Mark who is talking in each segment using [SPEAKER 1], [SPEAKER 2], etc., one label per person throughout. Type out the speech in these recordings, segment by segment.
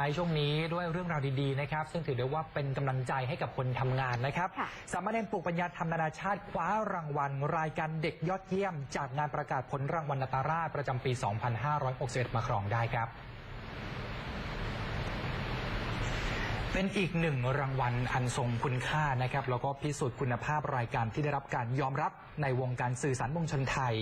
[SPEAKER 1] ในช่วงนี้ด้วยเรื่องราวดีๆนะครับ ซึ่งถือได้ว่าเป็นกำลังใจให้กับคนทำงานนะครับ
[SPEAKER 2] ค่ะ
[SPEAKER 1] สามเณรปลูกปัญญาธรรมนานาชาติคว้ารางวัล รายการเด็กยอดเยี่ยม จากงานประกาศผลรางวัลนาตาราชประจำปี 2561 มาครองได้ครับ เป็นอีกหนึ่งรางวัลอันทรงคุณค่านะครับ แล้วก็พิสูจน์คุณภาพรายการที่ได้รับการยอมรับในวงการสื่อสารมวลชนไทย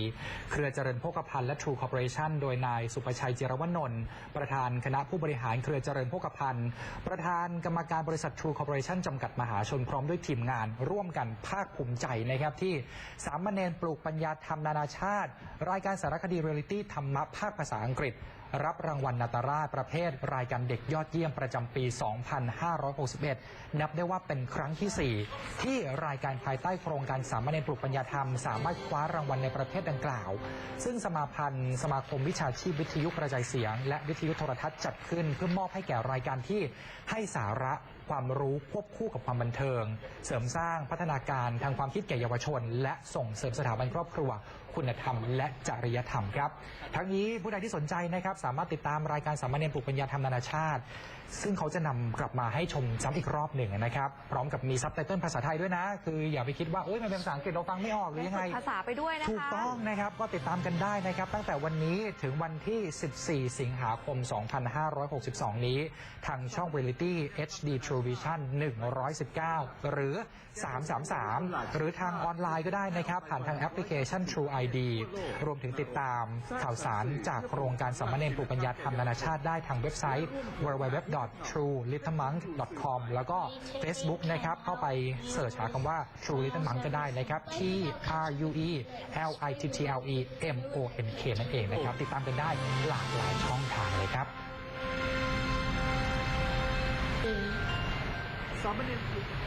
[SPEAKER 1] เครือเจริญโภคภัณฑ์และ True Corporation โดยนายสุประชัยเจรวนนท์ประธานคณะผู้บริหารเครือเจริญโภคภัณฑ์ ประธานกรรมการบริษัท True Corporation จำกัดมหาชนพร้อมด้วยทีมงาน ร่วมกันภาคภูมิใจนะครับที่สามเณรปลูกปัญญาธรรมนานาชาติ รายการสารคดีเรียลิตี้ธรรมะภาคภาษาอังกฤษ รับรางวัลนาตาราชประเภทรายการเด็กยอดเยี่ยมประจำปี 2561 นับได้ว่าเป็นครั้งที่ 4 ที่รายการภายใต้โครงการสามเณรปลูกปัญญาธรรม สามารถคว้ารางวัลในประเภทดังกล่าว ซึ่งสมาพันธ์ สมาคมวิชาชีพวิทยุกระจายเสียง และวิทยุโทรทัศน์จัดขึ้น เพื่อมอบให้แก่รายการที่ให้สาระ ความรู้ควบคู่กับความบันเทิง เสริมสร้างพัฒนาการทางความคิดแก่เยาวชน และส่งเสริมสถาบันครอบครัว คุณธรรม และจริยธรรมครับ ทั้งนี้ผู้ใดที่สนใจนะครับสามารถติดตามรายการสามเณรปลูกปัญญาธรรมนานาชาติ ซึ่งเขาจะนำกลับมาให้ชมซ้ำอีกรอบหนึ่งนะครับพร้อมกับมีซับไตเติลภาษาไทยด้วยนะ คืออย่าไปคิดว่าเอ้ยมันเป็นภาษาอังกฤษเราฟังไม่ออกหรือยังไง
[SPEAKER 2] ฝึกภาษาไปด้วยนะคะ
[SPEAKER 1] ถูกต้องนะครับก็ติดตามกันได้นะครับตั้งแต่วันนี้ถึงวันที่ 14 สิงหาคม 2562 นี้ ทางช่อง Reality HD True Vision 119 หรือ 333 หรือทางออนไลน์ก็ได้นะครับ ผ่านทางแอปพลิเคชัน True ID รวมถึงติดตามข่าวสารจากโครงการสามเณรปลูกปัญญาธรรมนานาชาติได้ทางเว็บไซต์ www.truelittlemonk.com แล้วก็ Facebook นะครับเข้าไปเสิร์ชหาคำว่า True Little Monk ก็ได้นะครับ T R U E L I T T L E M O N K นั่นเองนะครับ ติดตามกันได้หลากหลายช่องทางเลยครับ
[SPEAKER 3] สามเณรปลูก